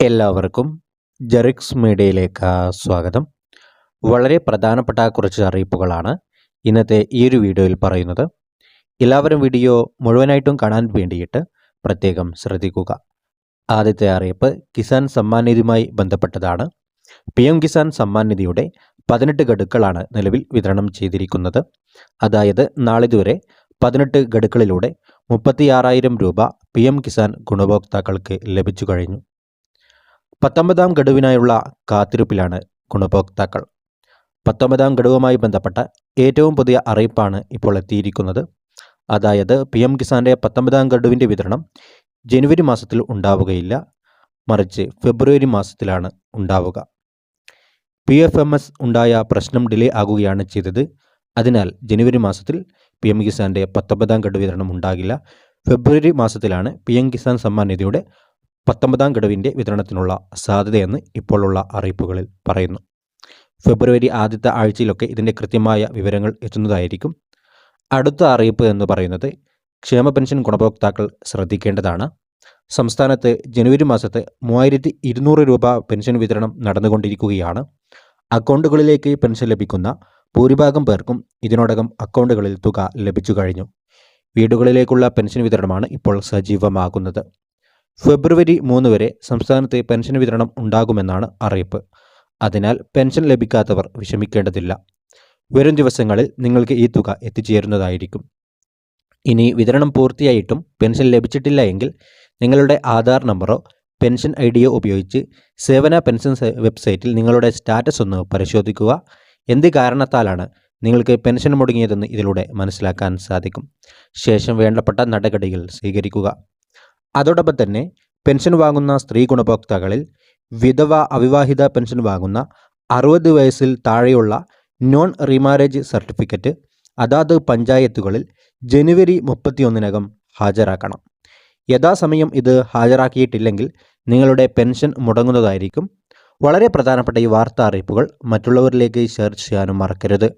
എല്ലാവർക്കും ജെറിക്സ് മീഡിയയിലേക്ക് സ്വാഗതം. വളരെ പ്രധാനപ്പെട്ട കുറച്ച് അറിയിപ്പുകളാണ് ഇന്നത്തെ ഈ ഒരു വീഡിയോയിൽ പറയുന്നത്. എല്ലാവരും വീഡിയോ മുഴുവനായിട്ടും കാണാൻ വേണ്ടിയിട്ട് പ്രത്യേകം ശ്രദ്ധിക്കുക. ആദ്യത്തെ അറിയിപ്പ് കിസാൻ സമ്മാൻ നിധിയുമായി ബന്ധപ്പെട്ടതാണ്. പി എം കിസാൻ സമ്മാൻ നിധിയുടെ പതിനെട്ട് ഗഡുക്കളാണ് നിലവിൽ വിതരണം ചെയ്തിരിക്കുന്നത്. അതായത് നാളിതുവരെ പതിനെട്ട് ഗഡുക്കളിലൂടെ മുപ്പത്തിയാറായിരം രൂപ പി എം കിസാൻ ഗുണഭോക്താക്കൾക്ക് ലഭിച്ചു കഴിഞ്ഞു. പത്തൊമ്പതാം ഗഡുവിനായുള്ള കാത്തിരിപ്പിലാണ് ഗുണഭോക്താക്കൾ. പത്തൊമ്പതാം ഗഡുവുമായി ബന്ധപ്പെട്ട ഏറ്റവും പുതിയ അറിയിപ്പാണ് ഇപ്പോൾ എത്തിയിരിക്കുന്നത്. അതായത് പി എം കിസാന്റെ പത്തൊമ്പതാം ഗഡുവിന്റെ വിതരണം ജനുവരി മാസത്തിൽ ഉണ്ടാവുകയില്ല. മറിച്ച് ഫെബ്രുവരി മാസത്തിലാണ് ഉണ്ടാവുക. പി എഫ് എം എസ് ഉണ്ടായ പ്രശ്നം ഡിലേ ആകുകയാണ് ചെയ്തത്. അതിനാൽ ജനുവരി മാസത്തിൽ പി എം കിസാന്റെ പത്തൊമ്പതാം ഗഡു വിതരണം ഉണ്ടാകില്ല. ഫെബ്രുവരി മാസത്തിലാണ് പി എം കിസാൻ സമ്മാൻ നിധിയുടെ പത്തൊമ്പതാം ഗഡുവിന്റെ വിതരണത്തിനുള്ള സാധ്യതയെന്ന് ഇപ്പോഴുള്ള അറിയിപ്പുകളിൽ പറയുന്നു. ഫെബ്രുവരി ആദ്യത്തെ ആഴ്ചയിലൊക്കെ ഇതിന്റെ കൃത്യമായ വിവരങ്ങൾ എത്തുന്നതായിരിക്കും. അടുത്ത അറിയിപ്പ് എന്ന് പറയുന്നത് ക്ഷേമ പെൻഷൻ ഗുണഭോക്താക്കൾ ശ്രദ്ധിക്കേണ്ടതാണ്. സംസ്ഥാനത്ത് ജനുവരി മാസത്ത് മൂവായിരത്തി ഇരുന്നൂറ് രൂപ പെൻഷൻ വിതരണം നടന്നുകൊണ്ടിരിക്കുകയാണ്. അക്കൗണ്ടുകളിലേക്ക് പെൻഷൻ ലഭിക്കുന്ന ഭൂരിഭാഗം പേർക്കും ഇതിനോടകം അക്കൗണ്ടുകളിൽ തുക ലഭിച്ചു കഴിഞ്ഞു. വീടുകളിലേക്കുള്ള പെൻഷൻ വിതരണമാണ് ഇപ്പോൾ സജീവമാകുന്നത്. ഫെബ്രുവരി മൂന്ന് വരെ സംസ്ഥാനത്ത് പെൻഷൻ വിതരണം ഉണ്ടാകുമെന്നാണ് അറിയിപ്പ്. അതിനാൽ പെൻഷൻ ലഭിക്കാത്തവർ വിഷമിക്കേണ്ടതില്ല. വരും ദിവസങ്ങളിൽ നിങ്ങൾക്ക് ഈ തുക എത്തിച്ചേരുന്നതായിരിക്കും. ഇനി വിതരണം പൂർത്തിയായിട്ടും പെൻഷൻ ലഭിച്ചിട്ടില്ല എങ്കിൽ നിങ്ങളുടെ ആധാർ നമ്പറോ പെൻഷൻ ഐ ഡിയോ ഉപയോഗിച്ച് സേവന പെൻഷൻ വെബ്സൈറ്റിൽ നിങ്ങളുടെ സ്റ്റാറ്റസ് ഒന്ന് പരിശോധിക്കുക. എന്ത് കാരണത്താലാണ് നിങ്ങൾക്ക് പെൻഷൻ മുടങ്ങിയതെന്ന് ഇതിലൂടെ മനസ്സിലാക്കാൻ സാധിക്കും. ശേഷം വേണ്ടപ്പെട്ട നടപടികൾ സ്വീകരിക്കുക. അതോടൊപ്പം തന്നെ പെൻഷൻ വാങ്ങുന്ന സ്ത്രീ ഗുണഭോക്താക്കളിൽ വിധവ അവിവാഹിത പെൻഷൻ വാങ്ങുന്ന അറുപത് വയസ്സിൽ താഴെയുള്ള നോൺ റീമാരേജ് സർട്ടിഫിക്കറ്റ് അതാത് പഞ്ചായത്തുകളിൽ ജനുവരി മുപ്പത്തിയൊന്നിനകം ഹാജരാക്കണം. യഥാസമയം ഇത് ഹാജരാക്കിയിട്ടില്ലെങ്കിൽ നിങ്ങളുടെ പെൻഷൻ മുടങ്ങുന്നതായിരിക്കും. വളരെ പ്രധാനപ്പെട്ട ഈ വാർത്താ അറിയിപ്പുകൾ മറ്റുള്ളവരിലേക്ക് ഷെയർ ചെയ്യാനും മറക്കരുത്.